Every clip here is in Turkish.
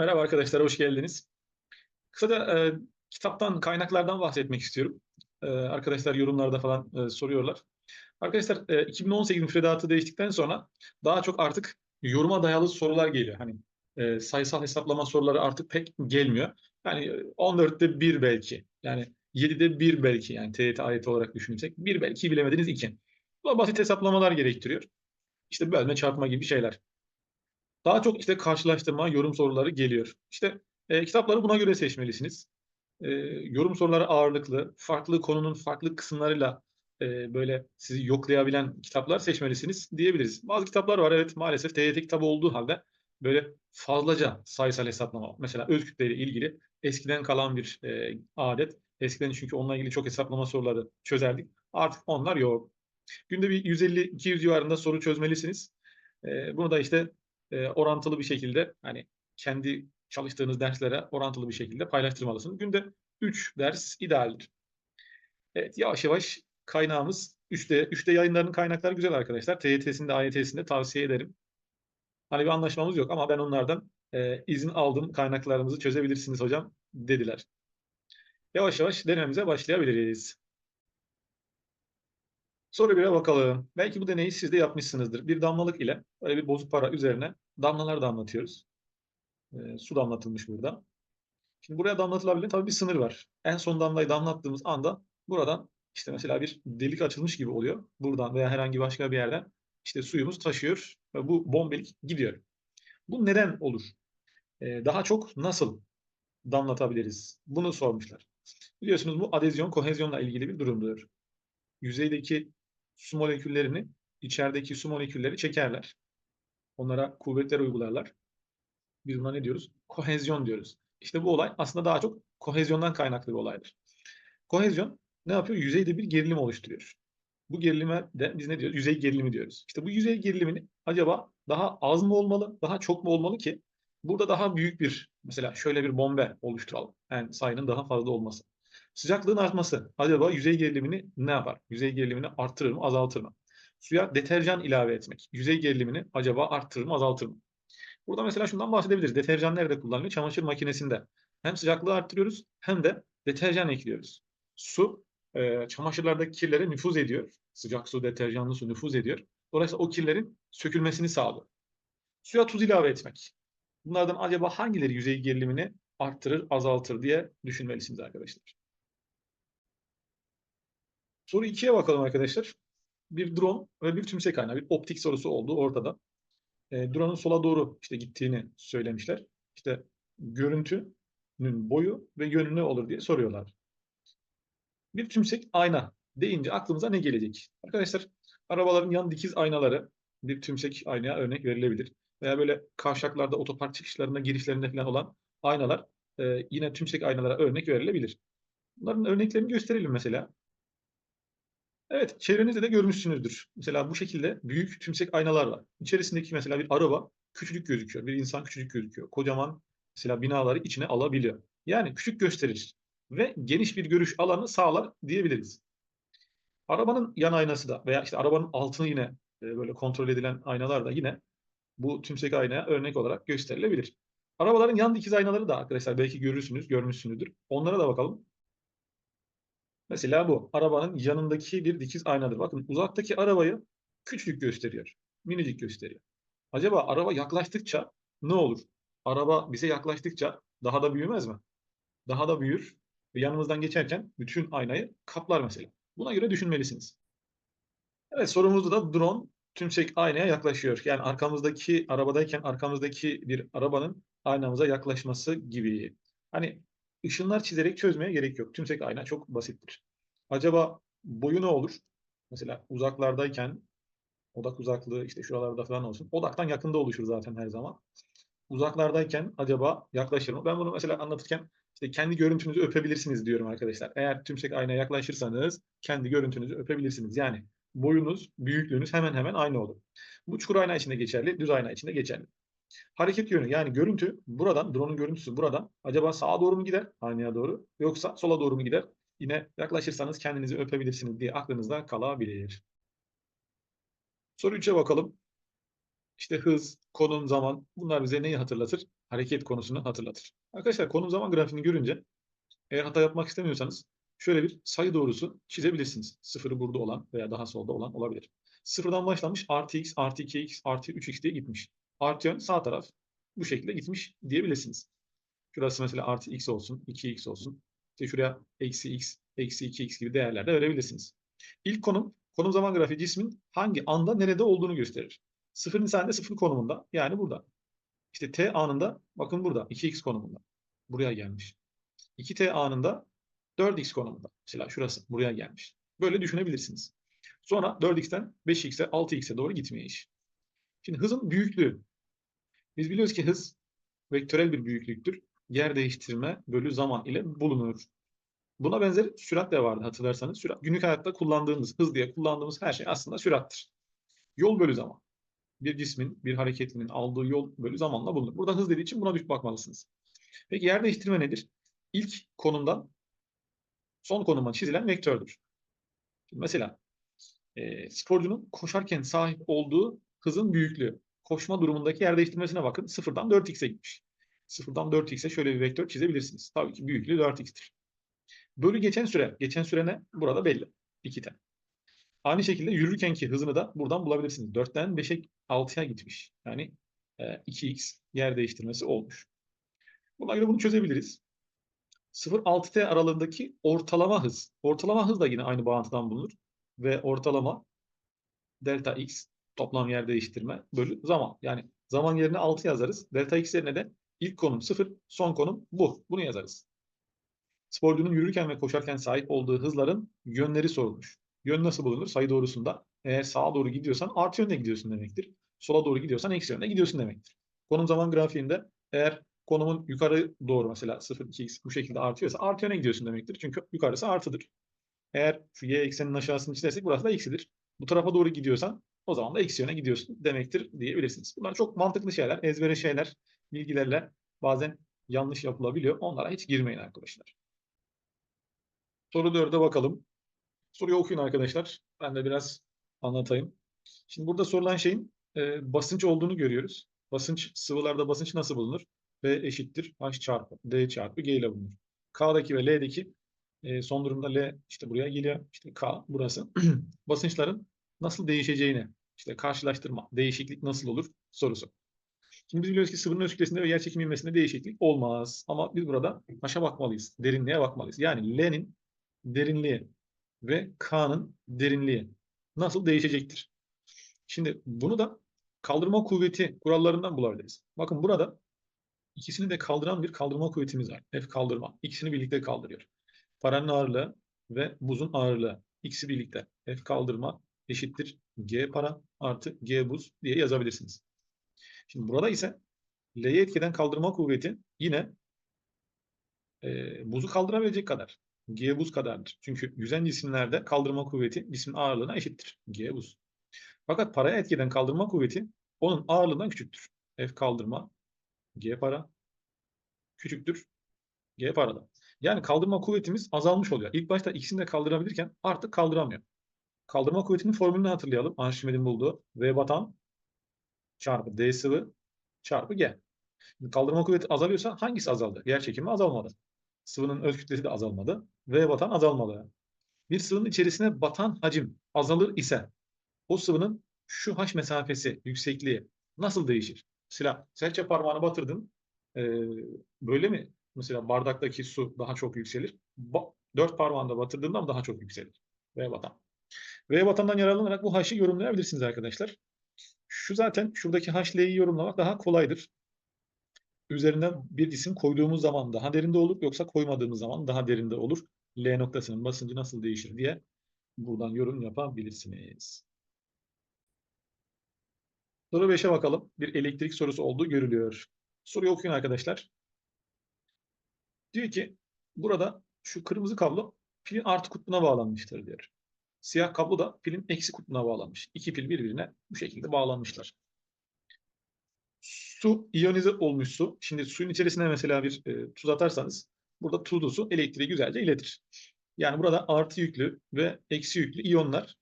Merhaba arkadaşlar, hoş geldiniz. Kısaca e, kitaptan, kaynaklardan bahsetmek istiyorum. E, arkadaşlar yorumlarda falan e, soruyorlar. Arkadaşlar e, 2018 müfredatı değiştikten sonra daha çok artık yoruma dayalı sorular geliyor. Hani e, sayısal hesaplama soruları artık pek gelmiyor. Yani 14'te 1 belki. Yani 7'de 1 belki yani TYT ayeti olarak düşünürsek. 1 belki bilemediniz 2. Bu basit hesaplamalar gerektiriyor. İşte bölme, çarpma gibi şeyler. Daha çok işte karşılaştırma, yorum soruları geliyor. İşte e, kitapları buna göre seçmelisiniz. E, yorum soruları ağırlıklı, farklı konunun farklı kısımlarıyla e, böyle sizi yoklayabilen kitaplar seçmelisiniz diyebiliriz. Bazı kitaplar var evet maalesef TYT kitabı olduğu halde böyle fazlaca sayısal hesaplama. Mesela öz kütle ile ilgili eskiden kalan bir e, adet. Eskiden çünkü onunla ilgili çok hesaplama soruları çözerdik. Artık onlar yok. Günde bir 150-200 civarında soru çözmelisiniz. E, bunu da işte e, orantılı bir şekilde hani kendi çalıştığınız derslere orantılı bir şekilde paylaştırmalısınız. Günde 3 ders idealdir. Evet yavaş yavaş kaynağımız 3'te 3'te yayınlarının kaynakları güzel arkadaşlar. TYT'sinde, AYT'sinde tavsiye ederim. Hani bir anlaşmamız yok ama ben onlardan e, izin aldım. Kaynaklarımızı çözebilirsiniz hocam dediler. Yavaş yavaş denememize başlayabiliriz. Soru 1'e bakalım. Belki bu deneyi siz de yapmışsınızdır. Bir damlalık ile böyle bir bozuk para üzerine damlalar damlatıyoruz. E, su damlatılmış burada. Şimdi buraya damlatılabilen tabii bir sınır var. En son damlayı damlattığımız anda buradan işte mesela bir delik açılmış gibi oluyor. Buradan veya herhangi başka bir yerden işte suyumuz taşıyor ve bu bombelik gidiyor. Bu neden olur? Ee, daha çok nasıl damlatabiliriz? Bunu sormuşlar. Biliyorsunuz bu adezyon, kohezyonla ilgili bir durumdur. Yüzeydeki su moleküllerini içerideki su molekülleri çekerler. Onlara kuvvetler uygularlar. Biz buna ne diyoruz? Kohezyon diyoruz. İşte bu olay aslında daha çok kohezyondan kaynaklı bir olaydır. Kohezyon ne yapıyor? Yüzeyde bir gerilim oluşturuyor. Bu gerilime de biz ne diyoruz? Yüzey gerilimi diyoruz. İşte bu yüzey gerilimini acaba daha az mı olmalı, daha çok mu olmalı ki burada daha büyük bir mesela şöyle bir bombe oluşturalım. Yani sayının daha fazla olması. Sıcaklığın artması acaba yüzey gerilimini ne yapar? Yüzey gerilimini arttırır mı, azaltır mı? Suya deterjan ilave etmek yüzey gerilimini acaba arttırır mı, azaltır mı? Burada mesela şundan bahsedebiliriz. Deterjan nerede kullanılıyor? Çamaşır makinesinde. Hem sıcaklığı arttırıyoruz hem de deterjan ekliyoruz. Su e, çamaşırlardaki kirlere nüfuz ediyor. Sıcak su, deterjanlı su nüfuz ediyor. Dolayısıyla o kirlerin sökülmesini sağlıyor. Suya tuz ilave etmek. Bunlardan acaba hangileri yüzey gerilimini arttırır, azaltır diye düşünmelisiniz arkadaşlar. Soru 2'ye bakalım arkadaşlar. Bir drone ve bir tümsek kaynağı, bir optik sorusu olduğu ortada. E, drone'un sola doğru işte gittiğini söylemişler. İşte görüntünün boyu ve yönü ne olur diye soruyorlar. Bir tümsek ayna deyince aklımıza ne gelecek? Arkadaşlar arabaların yan dikiz aynaları bir tümsek aynaya örnek verilebilir. Veya böyle kavşaklarda, otopark çıkışlarında, girişlerinde falan olan aynalar e, yine tümsek aynalara örnek verilebilir. Bunların örneklerini gösterelim mesela. Evet, çevrenizde de görmüşsünüzdür. Mesela bu şekilde büyük tümsek aynalar var. İçerisindeki mesela bir araba küçücük gözüküyor. Bir insan küçücük gözüküyor. Kocaman mesela binaları içine alabiliyor. Yani küçük gösterir ve geniş bir görüş alanı sağlar diyebiliriz. Arabanın yan aynası da veya işte arabanın altını yine e, böyle kontrol edilen aynalar da yine bu tümsek aynaya örnek olarak gösterilebilir. Arabaların yan dikiz aynaları da arkadaşlar belki görürsünüz, görmüşsünüzdür. Onlara da bakalım. Mesela bu arabanın yanındaki bir dikiz aynadır. Bakın uzaktaki arabayı küçük gösteriyor. Minicik gösteriyor. Acaba araba yaklaştıkça ne olur? Araba bize yaklaştıkça daha da büyümez mi? Daha da büyür ve yanımızdan geçerken bütün aynayı kaplar mesela. Buna göre düşünmelisiniz. Evet sorumuzda da drone tümsek aynaya yaklaşıyor. Yani arkamızdaki arabadayken arkamızdaki bir arabanın aynamıza yaklaşması gibi. Hani ışınlar çizerek çözmeye gerek yok. Tümsek ayna çok basittir. Acaba boyu ne olur? Mesela uzaklardayken odak uzaklığı işte şuralarda falan olsun. Odaktan yakında oluşur zaten her zaman. Uzaklardayken acaba yaklaşır mı? Ben bunu mesela anlatırken işte kendi görüntünüzü öpebilirsiniz diyorum arkadaşlar. Eğer tümsek aynaya yaklaşırsanız kendi görüntünüzü öpebilirsiniz. Yani boyunuz, büyüklüğünüz hemen hemen aynı olur. Bu çukur ayna içinde geçerli, düz ayna içinde geçerli. Hareket yönü yani görüntü buradan, drone'un görüntüsü buradan acaba sağa doğru mu gider, aynaya doğru yoksa sola doğru mu gider? Yine yaklaşırsanız kendinizi öpebilirsiniz diye aklınızda kalabilir. Soru 3'e bakalım. İşte hız, konum, zaman bunlar bize neyi hatırlatır? hareket konusunu hatırlatır. Arkadaşlar konum zaman grafiğini görünce eğer hata yapmak istemiyorsanız şöyle bir sayı doğrusu çizebilirsiniz. Sıfırı burada olan veya daha solda olan olabilir. Sıfırdan başlamış artı x, artı 2x, artı 3x diye gitmiş. Artı yön sağ taraf bu şekilde gitmiş diyebilirsiniz. Şurası mesela artı x olsun, 2x olsun. İşte şuraya eksi x, eksi 2x gibi değerler de verebilirsiniz. İlk konum, konum zaman grafiği cismin hangi anda nerede olduğunu gösterir. Sıfırın sende sıfır konumunda, yani burada. İşte t anında, bakın burada, 2x konumunda. Buraya gelmiş. 2t anında 4x konumunda. Mesela şurası, buraya gelmiş. Böyle düşünebilirsiniz. Sonra 4x'ten 5x'e, 6x'e doğru gitmeye iş. Şimdi hızın büyüklüğü. Biz biliyoruz ki hız vektörel bir büyüklüktür. Yer değiştirme bölü zaman ile bulunur. Buna benzer sürat de vardı hatırlarsanız. Sürat, günlük hayatta kullandığımız, hız diye kullandığımız her şey aslında sürattır. Yol bölü zaman. Bir cismin, bir hareketlinin aldığı yol bölü zamanla bulunur. Burada hız dediği için buna bir bakmalısınız. Peki yer değiştirme nedir? İlk konumdan son konuma çizilen vektördür. Mesela e, sporcunun koşarken sahip olduğu hızın büyüklüğü. Koşma durumundaki yer değiştirmesine bakın. Sıfırdan 4x'e gitmiş. Sıfırdan 4x'e şöyle bir vektör çizebilirsiniz. Tabii ki büyüklüğü 4x'tir. Bölü geçen süre. Geçen süre ne? Burada belli. 2'ten. Aynı şekilde yürürkenki hızını da buradan bulabilirsiniz. 4'ten 5'e 6'ya gitmiş. Yani e, 2x yer değiştirmesi olmuş. Buna göre bunu çözebiliriz. 0-6t aralığındaki ortalama hız. Ortalama hız da yine aynı bağıntıdan bulunur. Ve ortalama delta x toplam yer değiştirme bölü zaman. Yani zaman yerine 6 yazarız. Delta x yerine de ilk konum 0, son konum bu. Bunu yazarız. Sporcunun yürürken ve koşarken sahip olduğu hızların yönleri sorulmuş. Yön nasıl bulunur? Sayı doğrusunda eğer sağa doğru gidiyorsan artı yönde gidiyorsun demektir. Sola doğru gidiyorsan eksi yönde gidiyorsun demektir. Konum zaman grafiğinde eğer konumun yukarı doğru mesela 0, 2x bu şekilde artıyorsa artı yöne gidiyorsun demektir. Çünkü yukarısı artıdır. Eğer şu y ekseninin aşağısını çizersek burası da eksidir. Bu tarafa doğru gidiyorsan o zaman da eksi yöne gidiyorsun demektir diyebilirsiniz. Bunlar çok mantıklı şeyler, ezbere şeyler, bilgilerle bazen yanlış yapılabiliyor. Onlara hiç girmeyin arkadaşlar. Soru 4'e bakalım. Soruyu okuyun arkadaşlar. Ben de biraz anlatayım. Şimdi burada sorulan şeyin e, basınç olduğunu görüyoruz. Basınç, sıvılarda basınç nasıl bulunur? B eşittir H çarpı D çarpı G ile bulunur. K'daki ve L'deki e, son durumda L işte buraya geliyor. İşte K burası. Basınçların nasıl değişeceğini işte karşılaştırma, değişiklik nasıl olur sorusu. Şimdi biz biliyoruz ki sıvının öz kütlesinde ve yer çekimi ivmesinde değişiklik olmaz. Ama biz burada H'a bakmalıyız. Derinliğe bakmalıyız. Yani L'nin derinliği ve K'nın derinliği nasıl değişecektir? Şimdi bunu da kaldırma kuvveti kurallarından bulabiliriz. Bakın burada ikisini de kaldıran bir kaldırma kuvvetimiz var. F kaldırma. İkisini birlikte kaldırıyor. Paranın ağırlığı ve buzun ağırlığı. İkisi birlikte. F kaldırma eşittir G para artı G buz diye yazabilirsiniz. Şimdi burada ise L'ye etkeden kaldırma kuvveti yine e, buzu kaldırabilecek kadar. G buz kadardır. Çünkü yüzen cisimlerde kaldırma kuvveti cismin ağırlığına eşittir. G buz. Fakat paraya etkeden kaldırma kuvveti onun ağırlığından küçüktür. F kaldırma G para küçüktür G parada. Yani kaldırma kuvvetimiz azalmış oluyor. İlk başta ikisini de kaldırabilirken artık kaldıramıyor. Kaldırma kuvvetinin formülünü hatırlayalım. Arşimed'in bulduğu V batan çarpı D sıvı çarpı G. Kaldırma kuvveti azalıyorsa hangisi azaldı? Yer çekimi azalmadı. Sıvının öz kütlesi de azalmadı. V batan azalmadı. Bir sıvının içerisine batan hacim azalır ise o sıvının şu H mesafesi, yüksekliği nasıl değişir? Mesela serçe parmağını batırdın. E, böyle mi? Mesela bardaktaki su daha çok yükselir. Ba dört parmağında batırdığında mı daha çok yükselir? V batan. V vatandan yararlanarak bu H'ı yorumlayabilirsiniz arkadaşlar. Şu zaten şuradaki H'leyi yorumlamak daha kolaydır. Üzerine bir isim koyduğumuz zaman daha derinde olur yoksa koymadığımız zaman daha derinde olur. L noktasının basıncı nasıl değişir diye buradan yorum yapabilirsiniz. Soru 5'e bakalım. Bir elektrik sorusu olduğu görülüyor. Soruyu okuyun arkadaşlar. Diyor ki burada şu kırmızı kablo pilin artı kutbuna bağlanmıştır diyor. Siyah kablo da pilin eksi kutbuna bağlanmış. İki pil birbirine bu şekilde bağlanmışlar. Su iyonize olmuş su. Şimdi suyun içerisine mesela bir e, tuz atarsanız burada tuzlu su elektriği güzelce iletir. Yani burada artı yüklü ve eksi yüklü iyonlar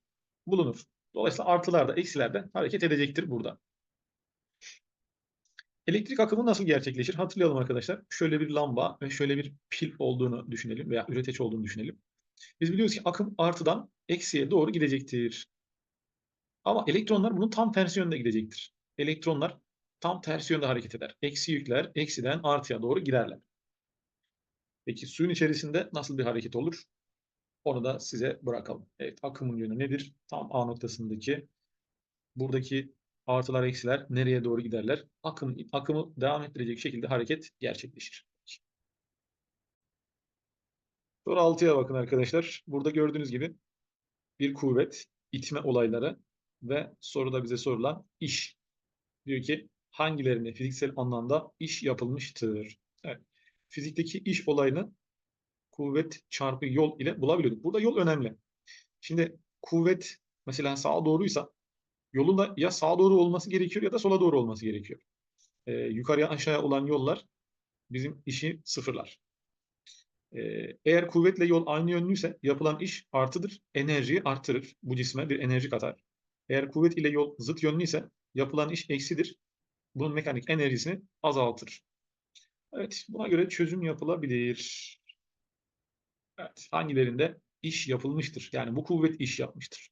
bulunur. Dolayısıyla artılar da eksiler de hareket edecektir burada. Elektrik akımı nasıl gerçekleşir? Hatırlayalım arkadaşlar. Şöyle bir lamba ve şöyle bir pil olduğunu düşünelim veya üreteç olduğunu düşünelim. Biz biliyoruz ki akım artıdan eksiye doğru gidecektir. Ama elektronlar bunun tam tersi yönde gidecektir. Elektronlar tam tersi yönde hareket eder. Eksi yükler eksiden artıya doğru giderler. Peki suyun içerisinde nasıl bir hareket olur? Onu da size bırakalım. Evet akımın yönü nedir? Tam A noktasındaki buradaki artılar eksiler nereye doğru giderler? Akım, akımı devam ettirecek şekilde hareket gerçekleşir. Soru 6'ya bakın arkadaşlar. Burada gördüğünüz gibi bir kuvvet, itme olayları ve soruda bize sorulan iş. Diyor ki hangilerinde fiziksel anlamda iş yapılmıştır? Evet. Fizikteki iş olayını kuvvet çarpı yol ile bulabiliyorduk. Burada yol önemli. Şimdi kuvvet mesela sağa doğruysa yolun da ya sağa doğru olması gerekiyor ya da sola doğru olması gerekiyor. Ee, yukarıya aşağıya olan yollar bizim işi sıfırlar. Ee, eğer kuvvetle yol aynı yönlüyse yapılan iş artıdır, enerjiyi artırır. Bu cisme bir enerji katar. Eğer kuvvet ile yol zıt yönlüyse yapılan iş eksidir. Bunun mekanik enerjisini azaltır. Evet, buna göre çözüm yapılabilir. Evet, hangilerinde iş yapılmıştır? Yani bu kuvvet iş yapmıştır.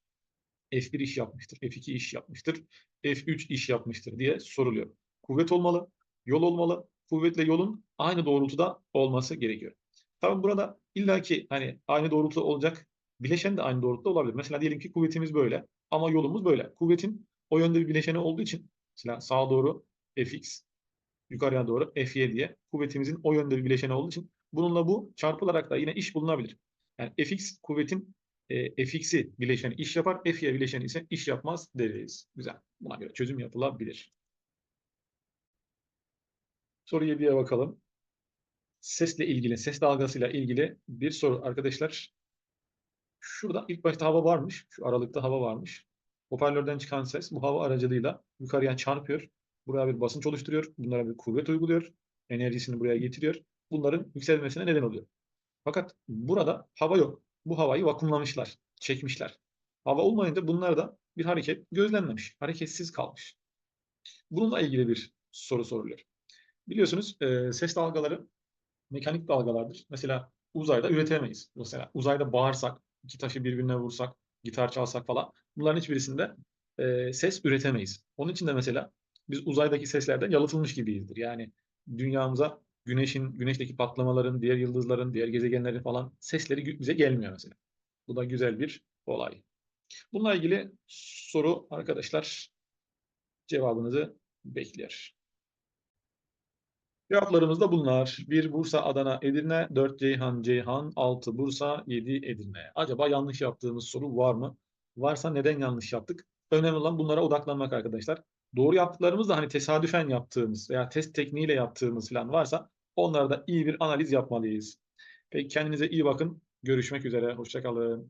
F1 iş yapmıştır, F2 iş yapmıştır, F3 iş yapmıştır diye soruluyor. Kuvvet olmalı, yol olmalı, kuvvetle yolun aynı doğrultuda olması gerekiyor. Tabii burada illaki hani aynı doğrultuda olacak, bileşen de aynı doğrultuda olabilir. Mesela diyelim ki kuvvetimiz böyle ama yolumuz böyle. Kuvvetin o yönde bir bileşeni olduğu için mesela sağa doğru Fx, yukarıya doğru Fy diye kuvvetimizin o yönde bir bileşeni olduğu için bununla bu çarpılarak da yine iş bulunabilir. Yani Fx kuvvetin e, Fx'i bileşeni iş yapar, Fy bileşeni ise iş yapmaz deriz. Güzel. Buna göre çözüm yapılabilir. Soru 7'ye bakalım. Sesle ilgili, ses dalgasıyla ilgili bir soru arkadaşlar. Şurada ilk başta hava varmış. Şu aralıkta hava varmış. Hoparlörden çıkan ses bu hava aracılığıyla yukarıya çarpıyor. Buraya bir basınç oluşturuyor. Bunlara bir kuvvet uyguluyor. Enerjisini buraya getiriyor. Bunların yükselmesine neden oluyor. Fakat burada hava yok. Bu havayı vakumlamışlar, çekmişler. Hava olmayınca bunlar da bir hareket gözlenmemiş. Hareketsiz kalmış. Bununla ilgili bir soru soruluyor. Biliyorsunuz e, ses dalgaları mekanik dalgalardır. Mesela uzayda üretemeyiz. Mesela uzayda bağırsak, iki taşı birbirine vursak, gitar çalsak falan bunların hiçbirisinde e, ses üretemeyiz. Onun için de mesela biz uzaydaki seslerden yalıtılmış gibiyizdir. Yani dünyamıza güneşin, güneşteki patlamaların, diğer yıldızların, diğer gezegenlerin falan sesleri bize gelmiyor mesela. Bu da güzel bir olay. Bununla ilgili soru arkadaşlar cevabınızı bekliyor. Cevaplarımız da bunlar. 1 Bursa, Adana, Edirne, 4 Ceyhan, Ceyhan, 6 Bursa, 7 Edirne. Acaba yanlış yaptığımız soru var mı? Varsa neden yanlış yaptık? Önemli olan bunlara odaklanmak arkadaşlar. Doğru yaptıklarımız da hani tesadüfen yaptığımız veya test tekniğiyle yaptığımız falan varsa onlarda iyi bir analiz yapmalıyız. Peki kendinize iyi bakın. Görüşmek üzere. Hoşçakalın.